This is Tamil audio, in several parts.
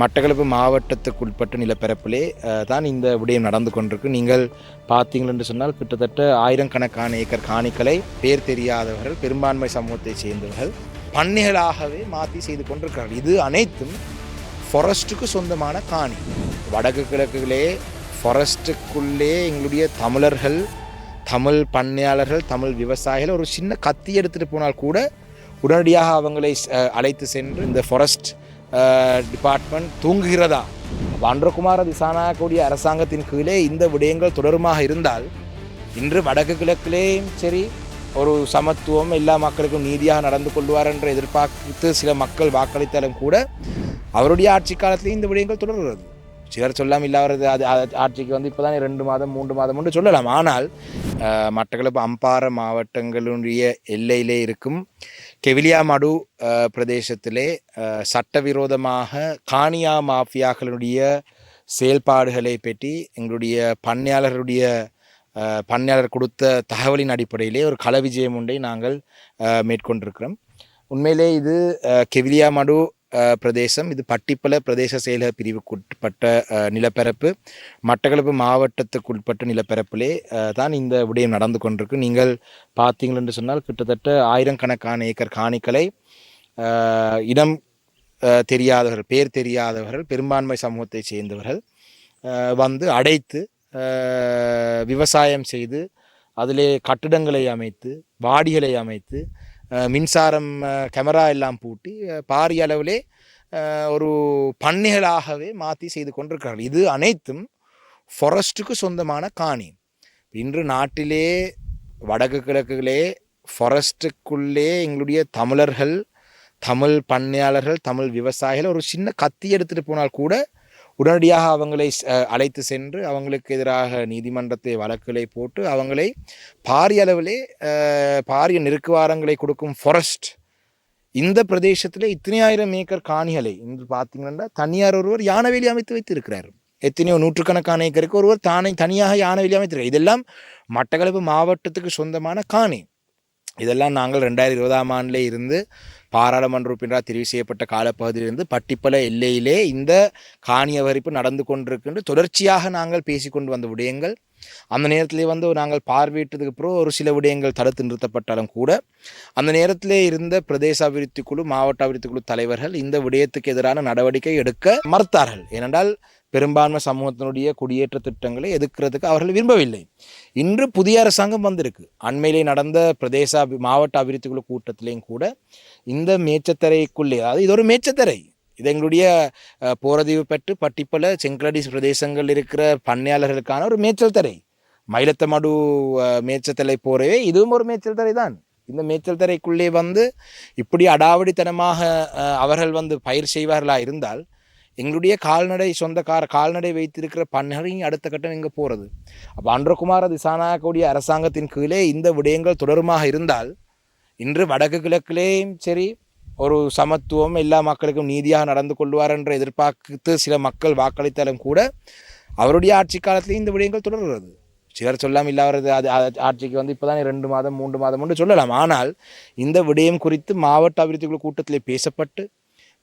மட்டக்களப்பு மாவட்டத்துக்குட்பட்ட நிலப்பரப்பிலே தான் இந்த விடயம் நடந்து கொண்டிருக்கு. நீங்கள் பார்த்தீங்கள் என்று சொன்னால் கிட்டத்தட்ட ஆயிரக்கணக்கான ஏக்கர் காணிகளை பேர் தெரியாதவர்கள் பெரும்பான்மை சமூகத்தைச் சேர்ந்தவர்கள் பண்ணைகளாகவே மாற்றி செய்து கொண்டிருக்கிறார்கள். இது அனைத்தும் ஃபாரஸ்ட்டுக்கு சொந்தமான காணி. வடக்கு கிழக்குகளே ஃபாரஸ்ட்டுக்குள்ளே எங்களுடைய தமிழர்கள் தமிழ் பண்ணையாளர்கள் தமிழ் விவசாயிகள் ஒரு சின்ன கத்தி எடுத்துகிட்டு போனால் கூட உடனடியாக அவங்களை அழைத்து சென்று இந்த ஃபாரஸ்ட் டிபார்ட்மெண்ட் தூங்குகிறதா? அப்ப அன்றகுமார திசானாக்கூடிய அரசாங்கத்தின் கீழே இந்த விடயங்கள் தொடருமாக இருந்தால் இன்று வடக்கு கிழக்கிலேயும் சரி ஒரு சமத்துவம் எல்லா மக்களுக்கும் நீதியாக நடந்து கொள்வார் என்று எதிர்பார்த்து சில மக்கள் வாக்களித்தாலும் கூட அவருடைய ஆட்சி காலத்திலேயே இந்த விடயங்கள் தொடர்கிறது. சிலர் சொல்லாமல் இல்லாத அது ஆட்சிக்கு வந்து இப்போ ரெண்டு மாதம் மூன்று மாதம் ஒன்று சொல்லலாம். ஆனால் மட்டக்களப்பு அம்பாறை மாவட்டங்களுடைய எல்லையிலே இருக்கும் கெவிலியாமடு பிரதேசத்திலே சட்டவிரோதமாக காணியா மாஃபியாக்களுடைய செயல்பாடுகளை பற்றி எங்களுடைய பண்ணையாளருடைய பண்ணையாளர் கொடுத்த தகவலின் அடிப்படையிலே ஒரு கள விஜயம் ஒன்றை நாங்கள் மேற்கொண்டிருக்கிறோம். உண்மையிலே இது கெவிலியாமடு பிரதேசம். இது பட்டிப்பல பிரதேச செயலக பிரிவுக்குட்பட்ட நிலப்பரப்பு. மட்டக்களப்பு மாவட்டத்துக்குட்பட்ட நிலப்பரப்பிலே தான் இந்த விடயம் நடந்து கொண்டிருக்கு. நீங்கள் பார்த்தீங்கள் என்று சொன்னால் கிட்டத்தட்ட ஆயிரக்கணக்கான ஏக்கர் காணிகளை இடம் தெரியாதவர்கள் பேர் தெரியாதவர்கள் பெரும்பான்மை சமூகத்தை சேர்ந்தவர்கள் வந்து அடைத்து விவசாயம் செய்து அதிலே கட்டிடங்களை அமைத்து வாடிகளை அமைத்து மின்சாரம் கேமரா எல்லாம் பூட்டி பாரிய அளவிலே ஒரு பண்ணைகளாகவே மாற்றி செய்து கொண்டிருக்கிறார்கள். இது அனைத்தும் ஃபாரஸ்ட்டுக்கு சொந்தமான காணி. இன்று நாட்டிலே வடக்கு கிழக்குகளே ஃபாரஸ்ட்டுக்குள்ளே எங்களுடைய தமிழர்கள் தமிழ் பண்ணையாளர்கள் தமிழ் விவசாயிகள் ஒரு சின்ன கத்தி எடுத்துகிட்டு போனால் கூட உடனடியாக அவங்களை அழைத்து சென்று அவங்களுக்கு எதிராக நீதிமன்றத்தை வழக்குகளை போட்டு அவங்களை பாரிய அளவிலே பாரிய நெருக்குவாரங்களை கொடுக்கும் ஃபாரஸ்ட் இந்த பிரதேசத்தில் இத்தனை ஆயிரம் ஏக்கர் காணிகளை இன்று பார்த்தீங்கன்னா தனியார் ஒருவர் யானவேலி அமைத்து வைத்திருக்கிறார். எத்தனையோ நூற்றுக்கணக்கான ஏக்கருக்கு ஒருவர் தானே தனியாக யானவேலி அமைத்திருக்கிறார். இதெல்லாம் மட்டக்களப்பு மாவட்டத்துக்கு சொந்தமான காணி. இதெல்லாம் நாங்கள் ரெண்டாயிரத்தி இருபதாம் ஆண்டிலே இருந்து பாராளுமன்ற உறுப்பினராக தெரிவு செய்யப்பட்ட காலப்பகுதியிலிருந்து பட்டிப்பல எல்லையிலே இந்த காணி வரிப்பு நடந்து கொண்டிருக்கின்ற தொடர்ச்சியாக நாங்கள் பேசிக்கொண்டு வந்த விடயங்கள். அந்த நேரத்திலே வந்து நாங்கள் பார்வையிட்டதுக்கு அப்புறம் ஒரு சில விடயங்கள் தடுத்து நிறுத்தப்பட்டாலும் கூட அந்த நேரத்திலே இருந்த பிரதேச அபிவிருத்தி குழு மாவட்ட அபிவிருத்தி குழு தலைவர்கள் இந்த விடயத்துக்கு எதிரான நடவடிக்கை எடுக்க மறுத்தார்கள். ஏனென்றால் பெரும்பான்மை சமூகத்தினுடைய குடியேற்ற திட்டங்களை எதிர்க்கிறதுக்கு அவர்கள் விரும்பவில்லை. இன்று புதிய அரசாங்கம் வந்திருக்கு. அண்மையிலே நடந்த பிரதேச மாவட்ட அபிவிருத்தி குழு கூட்டத்திலையும் கூட இந்த மேச்சத்தரைக்குள்ளே அதாவது இது ஒரு மேச்சத்தரை. இது எங்களுடைய போரதீவு பெற்று பட்டிப்பல செங்கலடி பிரதேசங்கள் இருக்கிற பண்ணையாளர்களுக்கான ஒரு மேய்ச்சல் தரை மயிலத்தமடு மேய்ச்சத்தலை போறவே இதுவும் ஒரு மேய்ச்சல் தரை தான். இந்த மேய்ச்சல் தரைக்குள்ளே வந்து இப்படி அடாவடித்தனமாக அவர்கள் வந்து பயிர் செய்வார்களா இருந்தால் எங்களுடைய கால்நடை சொந்தக்கார கால்நடை வைத்திருக்கிற பண்ணைகள் அடுத்த கட்டம் எங்கே போகிறது அப்போ அன்றகுமார திசானாக்கூடிய அரசாங்கத்தின் கீழே இந்த விடயங்கள் தொடருமாக இருந்தால் இன்று வடக்கு கிழக்கிலேயும் சரி ஒரு சமத்துவம் எல்லா மக்களுக்கும் நீதியாக நடந்து கொள்வார் என்று எதிர்பார்த்து சில மக்கள் வாக்களித்தாலும் கூட அவருடைய ஆட்சி காலத்திலேயும் இந்த விடயங்கள் தொடர்கிறது. சிலர் சொல்லாமல் இல்லாதது அது ஆட்சிக்கு வந்து இப்போ ரெண்டு மாதம் மூன்று மாதம் என்று சொல்லலாம். ஆனால் இந்த விடயம் குறித்து மாவட்ட அபிவிருத்தி குழு கூட்டத்தில் பேசப்பட்டு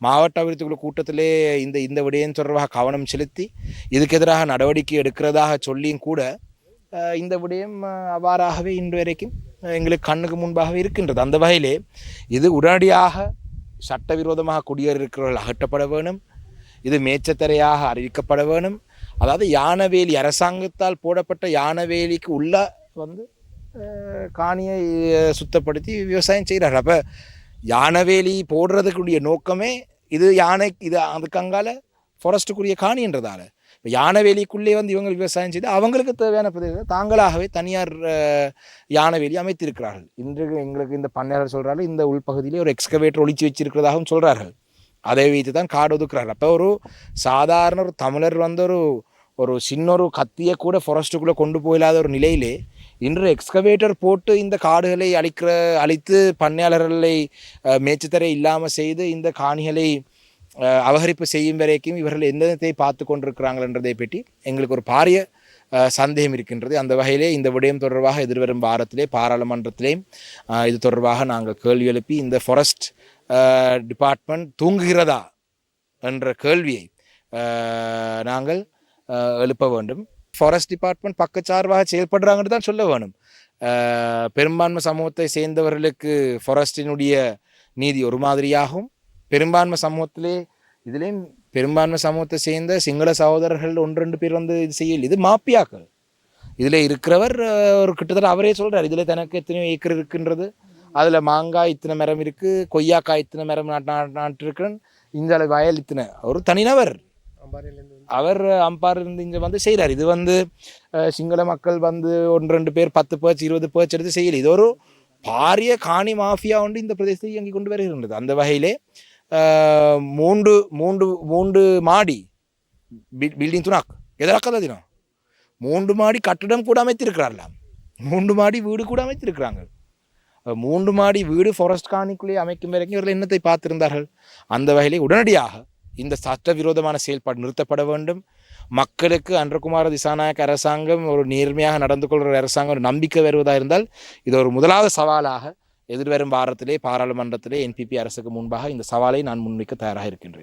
மாவட்ட அபிவிருத்தி குழு கூட்டத்திலே இந்த இந்த விடயம் தொடர்பாக கவனம் செலுத்தி இதுக்கு எதிராக நடவடிக்கை எடுக்கிறதாக சொல்லியும் கூட இந்த விடயம் அவ்வாறாகவே இன்று வரைக்கும் எங்களுக்கு கண்ணுக்கு முன்பாகவே இருக்கின்றது. அந்த வகையிலே இது உடனடியாக சட்டவிரோதமாக குடியேறியிருக்கிறவர்கள் அகற்றப்பட வேணும் இது மேச்சத்தரையாக அறிவிக்கப்பட வேணும் அதாவது யானவேலி அரசாங்கத்தால் போடப்பட்ட யானவேலிக்கு உள்ள வந்து காணியை சுத்தப்படுத்தி விவசாயம் செய்கிறார் அப்போ யானவேலி போடுறதுக்குரிய நோக்கமே இது யானை இது அதுக்கு அங்கால ஃபாரஸ்ட்டுக்குரிய காணின்றதால இப்போ யானவேலிக்குள்ளே வந்து இவங்க விவசாயம் செய்து அவங்களுக்கு தேவையான பிரதேசத்தை தாங்களாகவே தனியார் யானவேலி அமைத்திருக்கிறார்கள். இன்று எங்களுக்கு இந்த பண்ணையாளர் சொல்கிறார்கள் இந்த உள்பகுதியிலே ஒரு எக்ஸ்கவேட்டர் ஒழிச்சு வச்சிருக்கிறதாகவும் சொல்கிறார்கள் அதை வைத்து தான் காடு ஒதுக்குறார்கள். அப்போ ஒரு சாதாரண ஒரு தமிழர் வந்து ஒரு ஒரு சின்ன ஒரு கத்தியை கூட ஃபாரஸ்ட்டுக்குள்ளே கொண்டு போயிடாத ஒரு நிலையிலே இன்று எக்ஸ்கவேட்டர் போட்டு இந்த காடுகளை அழிக்கிற அழித்து பண்ணையாளர்களை அஹ், மேய்ச்சத்தரை இல்லாமல் செய்து இந்த காணிகளை அபகரிப்பு செய்யும் வரைக்கும் இவர்கள் எந்த விதத்தை பார்த்து கொண்டிருக்கிறாங்கன்றதை பற்றி எங்களுக்கு ஒரு பாரிய சந்தேகம் இருக்கின்றது. அந்த வகையிலே இந்த விடயம் தொடர்பாக எதிர்வரும் வாரத்திலே பாராளுமன்றத்திலேயும் இது தொடர்பாக நாங்கள் கேள்வி எழுப்பி இந்த ஃபாரஸ்ட் டிபார்ட்மெண்ட் தூங்குகிறதா என்ற கேள்வியை நாங்கள் எழுப்ப வேண்டும். ஃபாரஸ்ட் டிபார்ட்மெண்ட் பக்கச்சார்பாக செயல்படுறாங்கன்னு தான் சொல்ல வேணும் பெரும்பான்மை சமூகத்தை சேர்ந்தவர்களுக்கு ஃபாரஸ்டினுடைய நீதி ஒரு மாதிரியாகும் பெரும்பான்மை சமூகத்திலே இதுலேயும் பெரும்பான்மை சமூகத்தை சேர்ந்த சிங்கள சகோதரர்கள் ஒன்று ரெண்டு பேர் வந்து இது செய்யல இது மாப்பியாக்கள் இதில் இருக்கிறவர் ஒரு கிட்டத்தட்ட அவரே சொல்கிறார் இதில் தனக்கு எத்தனையோ ஏக்கர் இருக்குன்றது அதில் மாங்காய் இத்தனை மரம் இருக்குது கொய்யாக்காய் இத்தனை மரம் நாட்டு நாட்டிருக்குன்னு இந்த அளவு வயல் இத்தனை ஒரு தனிநபர் அவர் அம்பார் இருந்து இங்கே வந்து செய்கிறார் இது வந்து சிங்கள மக்கள் வந்து ஒன்று ரெண்டு பேர் பத்து பேர்ச் இருபது பேர்ச் எடுத்து செய்யல. இது ஒரு பாரிய காணி மாஃபியா ஒன்று இந்த பிரதேசத்தை இயங்கி கொண்டு வருகின்றது. அந்த வகையிலே மூன்று மூன்று மூன்று மாடி பில்டிங் துணாக். எதற்காக தினம்? மூன்று மாடி கட்டிடம் கூட அமைத்திருக்கிறார்களாம் மூன்று மாடி வீடு கூட அமைத்திருக்கிறாங்க. மூன்று மாடி வீடு ஃபாரஸ்ட் காணிக்குள்ளேயே அமைக்கும் வரைக்கும் இவர்கள் என்னத்தை பார்த்திருந்தார்கள்? அந்த வகையிலே உடனடியாக இந்த சட்டவிரோதமான செயல்பாடு நிறுத்தப்பட வேண்டும். மக்களுக்கு அன்றகுமார திசாநாயக்க அரசாங்கம் ஒரு நேர்மையாக நடந்து கொள்கிற அரசாங்கம் ஒரு நம்பிக்கை வருவதாக இருந்தால் இது ஒரு முதலாவது சவாலாக எதிர்வரும் வாரத்திலே பாராளுமன்றத்திலே என்பிபி அரசுக்கு முன்பாக இந்த சவாலை நான் முன்வைக்க தயாராக இருக்கின்றேன்.